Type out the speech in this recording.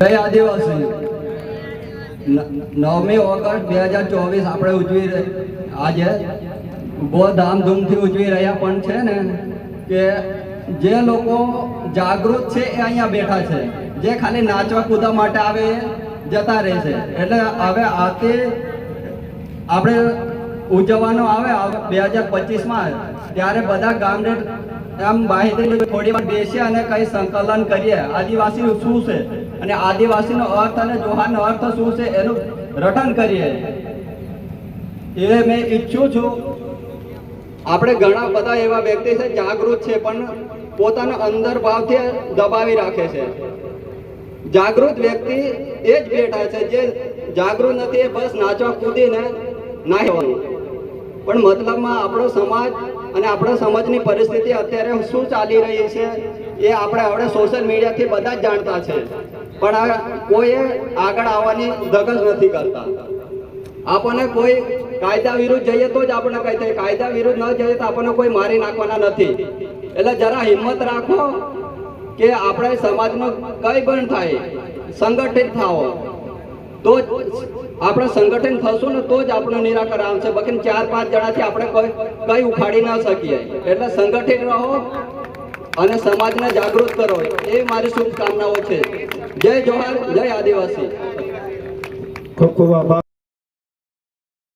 જય આદિવાસી નવમી ઓગસ્ટ બે હજાર ચોવીસ આપણે ઉજવી આજે બહુ ધામધૂમથી ઉજવી રહ્યા પણ છે ને, કે જે લોકો જાગૃત છે એ અહીંયા બેઠા છે. જે ખાલી નાચવા કૂદવા માટે આવે જતા રહે છે. એટલે હવે આથી આપણે ઉજવવાનો આવે બે હજાર પચીસમાં ત્યારે બધા ગામને આમ માહિતી થોડી વાર બેસીએ અને કઈ સંકલન કરીએ. આદિવાસી શું છે? અને આદિવાસીનો અર્થ અને જોહારનો અર્થ શું છે એનું રટન કરીએ. એ મેં ઈચ્છું છું. આપણે ઘણા બધા એવા વ્યક્તિ છે, જાગૃત છે, પણ પોતાના અંદર ભાવથી દબાવી રાખે છે. જાગૃત વ્યક્તિ એ જ બેઠા છે, જે જાગૃત નથી, એ બસ નાચવા કૂદીને ના પણ મતલબમાં આપણો સમાજ અને આપણા સમાજની પરિસ્થિતિ અત્યારે શું ચાલી રહી છે એ આપણે આપણે સોશિયલ મીડિયાથી બધા જ જાણતા છે. પણ આ કોઈએ આગળ આવવાની ધગસ નથી કરતા. આપણને કોઈ કાયદા વિરુદ્ધ જઈએ તો જ આપણને કહી થાય કાયદા વિરુદ્ધ ન જઈએ તો આપણને કોઈ મારી નાખવાના નથી. એટલે જરા હિંમત રાખો કે આપણે સમાજનો કંઈ પણ થાય, સંગઠિત થાઓ. તો આપણે સંગઠન થશું ને તો જ આપણું નિરાકરણ આવશે. બાકી ચાર પાંચ જણાથી આપણે કોઈ કઈ ઉખાડી ના શકીએ. એટલે સંગઠિત રહો અને સમાજને જાગૃત કરો. એ મારી શુભકામનાઓ છે. જય જોહાર, જય આદિવાસી. ખૂબ ખૂબ આભાર.